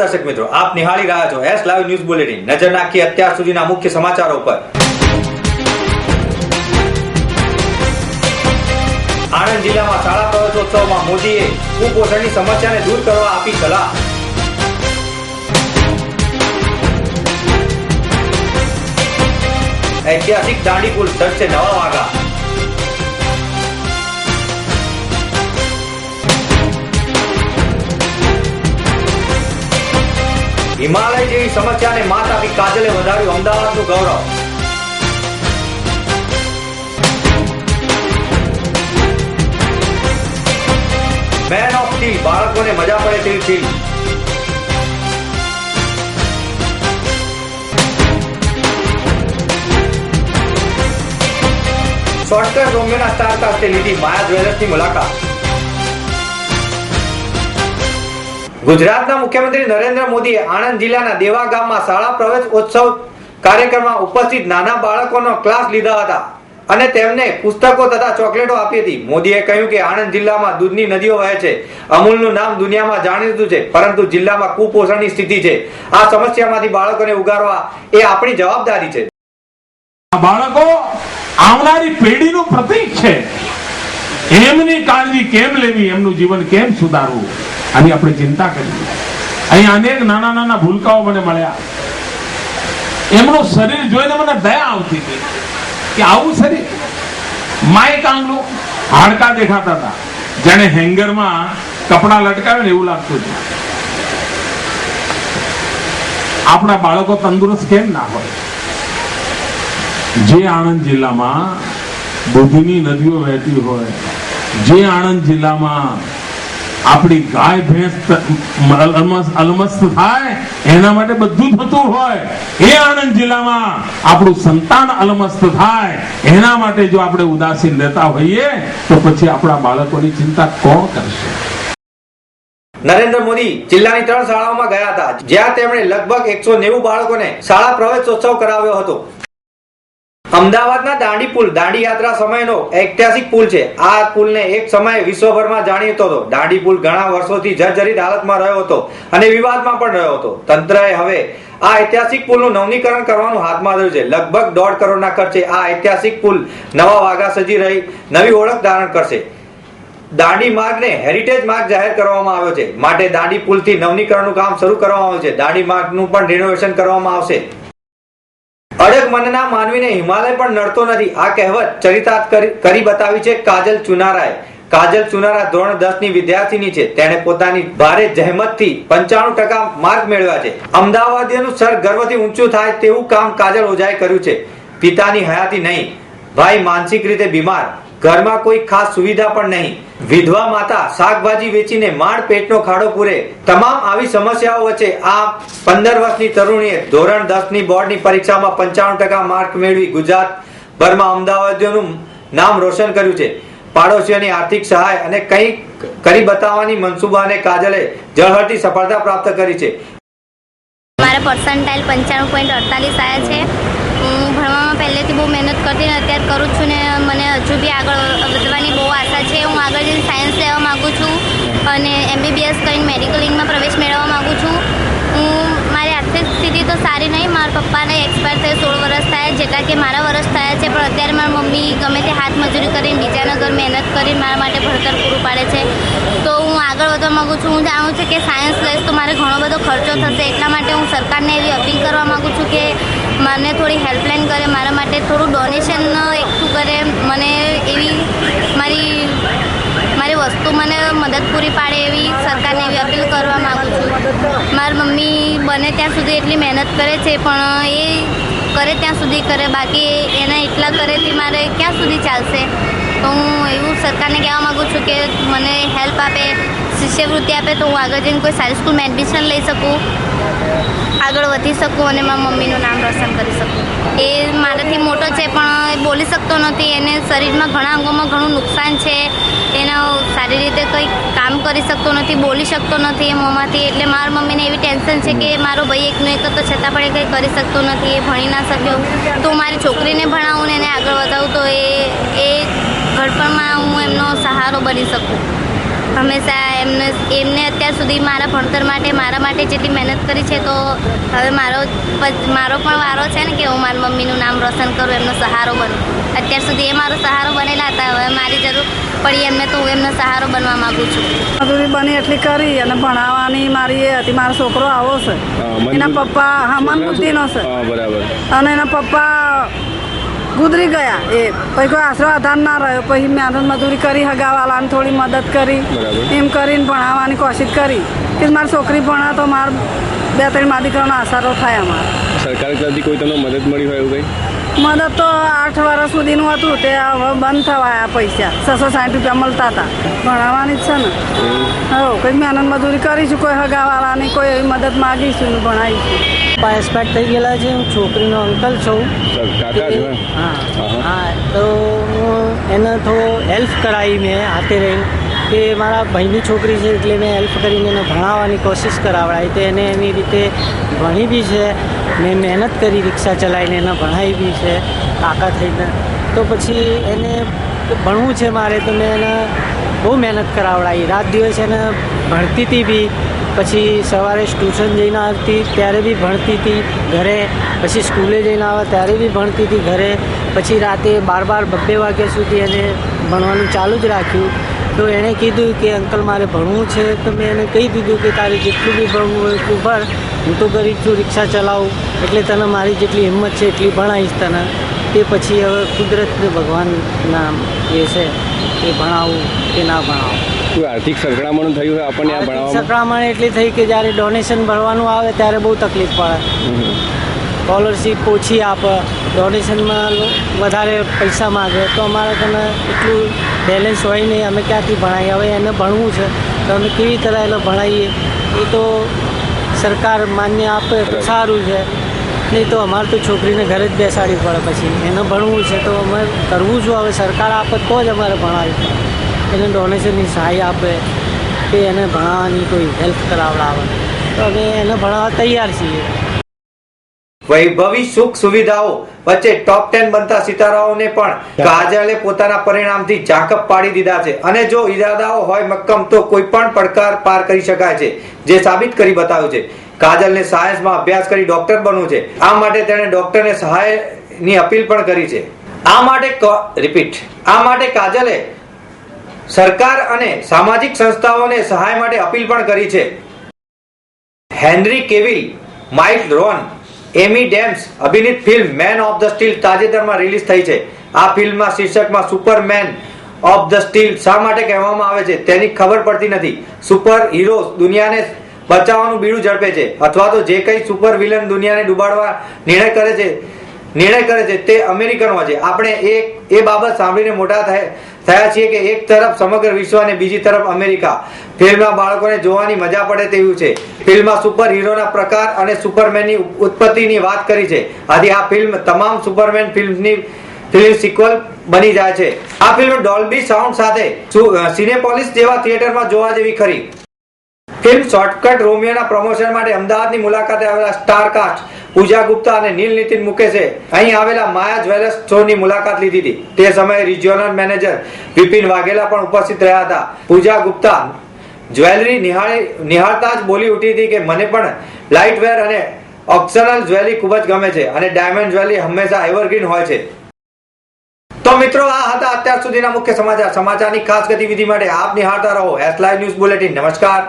દર્શક મિત્રો, આપ નિહાળી રહ્યા છો એસ લાઈવ ન્યૂઝ બુલેટિન નજર નાખી અત્યાર સુધીના મુખ્ય સમાચારો પર આણંદ જિલ્લામાં શાળા પ્રવેશોત્સવમાં મોદીએ કુપોષણની સમસ્યાને દૂર કરવા આપી સલાહ. ઐતિહાસિક દાંડી પુલ સર્જશે નવા વાગા હિમાલય જેવી સમસ્યાને માત આપી કાજલે વધાર્યું. અમદાવાદનું ગૌરવ. મેન ઓફ સ્ટીલ બાળકોને મજા પડે તેવી ફિલ્મ શોર્ટકટ રોમિયોના સ્ટાર કાસ્ટે લીધી માયા જ્વેલર્સની મુલાકાત. ગુજરાતના મુખ્યમંત્રી નરેન્દ્ર મોદીએ આણંદ જિલ્લાના દેવા ગામમાં શાળા પ્રવેશ ઉત્સવ કાર્યક્રમમાં ઉપસ્થિત નાના બાળકોનો ક્લાસ લીધા હતા અને તેમને પુસ્તકો તથા ચોકલેટો આપી હતી. મોદીએ કહ્યું કે આણંદ જિલ્લામાં દૂધની નદીઓ વહે છે. અમૂલનું નામ દુનિયામાં જાણીતું છે, પરંતુ જિલ્લામાં કુપોષણની સ્થિતિ છે. આ સમસ્યામાંથી બાળકોને ઉગારવા એ આપણી જવાબદારી છે. બાળકો, આવનારી પેઢીનું પ્રતીક છે. એમની કાળજી કેમ લેવી? એમનું જીવન કેમ સુધારવું? આની આપણે ચિંતા કરવી અહીં અનેક નાના નાના ભૂલકાઓ મને મળ્યા. એમનું શરીર જોઈને મને દયા આવતી હતી કે આવું શરીર. માઇક આંગળું હાડકા દેખાતા હતા. જેને હેંગરમાં કપડા લટકાવે ને એવું લાગતું હતું. આપણા બાળકો તંદુરસ્ત કેમ ના હોય? જે આણંદ જિલ્લામાં દૂધની નદીઓ વહેતી હોય, જે આણંદ જિલ્લામાં આપણી ગાય ભેંસ અલમસ્ત થાય, એના માટે બધું થતું હોય. એ આણંદ જિલ્લામાં આપણું સંતાન અલમસ્ત થાય, એના માટે જો આપણે ઉદાસીન રહેતા હોઈએ, તો પછી આપણા બાળકોની ચિંતા કોણ કરશે? નરેન્દ્ર મોદી જિલ્લાની ત્રણ શાળાઓમાં ગયા હતા, જ્યાં તેમણે લગભગ એકસો નેવું બાળકોને શાળા પ્રવેશોત્સવ કરાવ્યો હતો. અમદાવાદના દાંડી પુલ, દાંડી યાત્રા સમયનો ઐતિહાસિક પુલ છે. આ પુલને એક સમયે વિશ્વભરમાં જાણીતો હતો દાંડી પુલ ઘણા વર્ષોથી જર્જરિત હાલતમાં રહ્યો હતો અને વિવાદમાં પણ રહ્યો હતો. તંત્રએ હવે આ ઐતિહાસિક પુલનું નવનીકરણ કરવાનું હાથમાં ધર્યું છે. લગભગ દોઢ કરોડના ખર્ચે આ ઐતિહાસિક પુલ નવા વાઘા સજી રહી, નવી ઓળખ ધારણ કરશે. દાંડી માર્ગને હેરિટેજ માર્ગ જાહેર કરવામાં આવ્યો છે. માટે દાંડી પુલથી નવનીકરણનું કામ શરૂ કરવામાં આવ્યું છે. દાંડી માર્ગનું પણ રિનોવેશન કરવામાં આવશે. અડગ મનના માનવીને હિમાલય પણ નડતો નથી. આ કહેવત ચરિતાર્થ કરી- બતાવી છે કાજલ ચુનારાએ. કાજલ ચુનારા ધોરણ દસની વિદ્યાર્થીની છે. તેણે પોતાની ભારે જહેમતથી પંચાણું ટકા માર્ક મેળવ્યા છે. અમદાવાદીઓનું સર ગર્વથી ઊંચું થાય તેવું કામ કાજલ ઓઝાએ કર્યું છે. પિતાની હયાતી નહીં. ભાઈ માનસિક રીતે બીમાર. ઘરમાં કોઈ ખાસ સુવિધા પણ નહીં. વિધવા માતા શાકભાજી વેચીને માંડ પેટનો ખાડો પૂરે. તમામ આવી સમસ્યાઓ વચ્ચે આ પંદર વર્ષની તરુણીએ ધોરણ દસની બોર્ડની પરીક્ષામાં પંચાણું ટકા માર્ક મેળવી ગુજરાત ભરમાં અમદાવાદીઓનું નામ રોશન કર્યું છે. પાડોશીઓની આર્થિક સહાય અને કંઈક કરી બતાવવાની મનસુબાને કાજલે જળહળતી સફળતા પ્રાપ્ત કરી છે. મારા પર્સન્ટાઇલ પંચાણું પોઈન્ટ અડતાલીસ આવ્યા છે. ભણવામાં પહેલેથી બહુ મહેનત કરતી ને અત્યારે કરું છું ને મને હજુ બી આગળ વધવાની બહુ આશા છે. હું આગળ જઈને સાયન્સ લેવા માગું છું અને એમબીબીએસ કરીને મેડિકલ ઇંગમાં પ્રવેશ મેળવવા માગું છું. હું, મારી આર્થિક સ્થિતિ તો સારી નહીં. મારા પપ્પાને એક્સપાયર થયે સોળ વર્ષ થયા, જેટલા કે મારા વર્ષ થયા છે, પણ અત્યારે મારી મમ્મી ગમે તે હાથ મજૂરી કરીને બીજાના ઘર મહેનત કરીને મારા માટે ભણતર પૂરું પાડે છે. તો હું આગળ વધવા માગું છું. હું જાણું છું કે સાયન્સ લઈશ તો મારે ઘણો બધો ખર્ચો થશે. એટલા માટે હું સરકારને એવી અપીલ કરવા માગું છું કે મને થોડી હેલ્પલાઇન કરે, મારા માટે થોડું ડોનેશન એકઠું કરે. મને એવી મારી મારી વસ્તુ મને મદદ પૂરી પાડે એવી સરકારને એવી અપીલ કરવા માગું છું. મારી મમ્મી બને ત્યાં સુધી એટલી મહેનત કરે છે, પણ એ કરે ત્યાં સુધી કરે. બાકી એના એટલા કરેથી મારે ક્યાં સુધી ચાલશે? તો હું એવું સરકારને કહેવા માગું છું કે મને હેલ્પ આપે, શિષ્યવૃત્તિ આપે, તો હું આગળ જઈને કોઈ સારી સ્કૂલમાં એડમિશન લઈ શકું. આગળ વધી શકું અને મારા મમ્મીનું નામ રોશન કરી શકું. એ મારાથી મોટો છે, પણ એ બોલી શકતો નથી. એને શરીરમાં ઘણા અંગોમાં ઘણું નુકસાન છે. એનો સારી રીતે કંઈ કામ કરી શકતો નથી, બોલી શકતો નથી એ મોંમાંથી. એટલે મારા મમ્મીને એવી ટેન્શન છે કે મારો ભાઈ એકનો એક હતો, છતાં પણ એ કંઈ કરી શકતો નથી, એ ભણી ના શક્યો. તો મારી છોકરીને ભણાવું ને એને આગળ વધાવું, તો એ એ ઘડપણમાં હું એમનો સહારો બની શકું. હંમેશા એમને એમને અત્યાર સુધી મારા ભણતર માટે મારા માટે જેટલી મહેનત કરી છે તો હવે મારો મારો પણ વારો છે ને કે હું મારી મમ્મીનું નામ રોશન કરું એમનો સહારો બનું. અત્યાર સુધી એ મારો સહારો બનેલા હતા હવે મારી જરૂર પડી એમને તો હું એમનો સહારો બનવા માગું છું. મજૂરી બની એટલી કરી અને ભણાવવાની મારી એ હતી મારો છોકરો આવો છે. એના પપ્પા હા મન બુદ્ધિનો છે બરાબર. અને એના પપ્પા ગુજરી ગયા. એ પછી કોઈ આશરો આધાર ના રહ્યો. પછી મહેનત મજૂરી કરી હગાવાલાને થોડી મદદ કરી. એમ કરીને ભણાવવાની કોશિશ કરી. કે મારી છોકરી ભણા તો માર બે ત્રણ મા દીકરાનો આશરો થાય અમારે. સરકાર તરફથી કોઈ તમને મદદ મળી હોય એવું કંઈ? મદદ તો આઠ વર્ષ સુધીનું હતું તે હવે બંધ થવા આ પૈસા. છસો સાઠ રૂપિયા મળતા હતા. ભણાવવાની જ છે ને. હો કોઈ મહેનત મજૂરી કરીશું કોઈ હગાવાલાની કોઈ એવી મદદ માગીશું ને ભણાવીશું. એક્સપાયર થઈ ગયેલા છે હું છોકરીનો અંકલ છું. સર, કાકા છો? એમ? હા. હા. હા તો હું એને થોડો હેલ્પ કરાવી મેં હાથે રહીને. કે મારા ભાઈની છોકરી છે એટલે મેં હેલ્પ કરીને એને ભણાવવાની કોશિશ કરાવડાવી તો એને એની રીતે ભણી બી છે મેં મહેનત કરી રિક્ષા ચલાવીને એને ભણાવી બી છે, કાકા થઈને. તો પછી એને ભણવું છે મારે તો મેં એને બહુ મહેનત કરાવડાવી રાત દિવસ એને ભણતી હતી બી. પછી સવારે ટ્યુશન જઈને આવતી, ત્યારે બી ભણતી હતી ઘરે. પછી સ્કૂલે જઈને આવે ત્યારે બી ભણતી હતી ઘરે. પછી રાતે બાર બાર બબ્બે વાગ્યા સુધી એને ભણવાનું ચાલુ જ રાખ્યું. તો એણે કીધું કે અંકલ મારે ભણવું છે. તો મેં એને કહી દીધું કે તારે જેટલું બી ભણવું હોય એટલું ભણ. હું તો ગરીબ છું રિક્ષા ચલાવું. એટલે તને મારી જેટલી હિંમત છે એટલી ભણાવીશ તને. તે પછી હવે કુદરત ભગવાનના એ છે એ ભણાવું કે ના ભણાવું. આર્થિક સંકળામણ થયું હોય આપણને આ ભણાવવા સંકળામણ એટલી થઈ કે જ્યારે ડોનેશન ભરવાનું આવે ત્યારે બહુ તકલીફ પડે. સ્કોલરશીપ ઓછી આપે. ડોનેશનમાં વધારે પૈસા માગે, તો અમારે તમે એટલું બેલેન્સ હોય નહીં, અમે ક્યાંથી ભણાવીએ હવે એને ભણવું છે, તો અમે કેવી તરહ એને ભણાવીએ એ તો સરકાર માન્ય આપે તો સારું છે. નહીં તો અમારે તો છોકરીને ઘરે જ બેસાડવી પડે પછી. એને ભણવું છે તો અમે કરવું છું હવે સરકાર આપે તો જ અમારે ભણાવી પડે. એને ડોનેશનની સહાય આપે કે એને ભણાવવાની કોઈ હેલ્પ કરાવડાવે. તો અમે એને ભણાવવા તૈયાર છીએ. વૈભવી સુખ સુવિધાઓ વચ્ચે ટોપ ટેન બનતા સિતારાઓને પણ કાજલે પોતાના પરિણામથી ઝાંકપ પાડી દીધા છે. અને જો ઈરાદાઓ હોય મક્કમ તો કોઈ પણ પડકાર પાર કરી શકાય છે જે સાબિત કરી બતાવ્યું છે. કાજલને સાયન્સમાં અભ્યાસ કરી ડોક્ટર બનવું છે. આ માટે તેણે ડોક્ટરને સહાયની અપીલ પણ કરી છે. આ માટે રિપીટ આ માટે કાજલે સરકાર અને સામાજિક સંસ્થાઓને સહાય માટે અપીલ પણ કરી છે. Henry Cavill Mike Ron Amy Adams અભિનીત film man of the steel તાજેતરમાં રિલીઝ થઈ છે. આ ફિલ્મમાં શીર્ષકમાં સુપરમેન ઓફ ધ સ્ટીલ શા માટે કહેવામાં આવે છે તેની ખબર પડતી નથી. સુપર હીરો દુનિયાને બચાવવાનું બીડું ઝડપે છે અથવા તો જે કંઈ સુપર વિલન દુનિયાને ડૂબાડવા નિર્ણય કરે છે, નિર્ણય કરે છે તે અમેરિકનો છે. આપણે એ એ બાબત સાંભળીને મોટા થયા થયા છીએ કે એક તરફ સમગ્ર વિશ્વ અને બીજી તરફ અમેરિકા. ફિલ્મમાં બાળકોને જોવાની મજા પડે તેવું છે. ફિલ્મમાં સુપર હીરોના પ્રકાર અને સુપરમેનની ઉત્પત્તિની વાત કરી છે. આથી આ ફિલ્મ તમામ સુપરમેન ફિલ્મની, ફિલ્મ સિક્વલ બની જાય છે. આ ફિલ્મ ડોલ્બી સાઉન્ડ સાથે સિનેપોલિસ જેવા થિયેટરમાં જોવા જેવી ખરી. ફિલ્મ શોર્ટકટ રોમિયોના પ્રમોશન માટે અમદાવાદની મુલાકાતે આવેલા સ્ટાર કાસ્ટ પૂજા ગુપ્તા અને નીલ નીતિન મુકેશે. અહીં આવેલા માયા જ્વેલર્સ સ્ટોરની મુલાકાત લીધી હતી. તે સમયે રિજિયોનલ મેનેજર વિપિન વાઘેલા પણ ઉપસ્થિત રહ્યા હતા. પૂજા ગુપ્તા જ્વેલરી નિહાળી નિહાળતા જ બોલી ઉઠી હતી કે મને પણ લાઇટ વેર અને ઓપ્શનલ જ્વેલરી ખૂબ જ ગમે છે અને ડાયમંડ જ્વેલરી હંમેશા એવરગ્રીન હોય છે. તો મિત્રો, આ હતા અત્યાર સુધીના મુખ્ય સમાચાર. સમાચારની ખાસ ગતિવિધિ માટે આપ નિહાળતા રહો. એસ લાઈવ ન્યૂઝ બુલેટિન નમસ્કાર.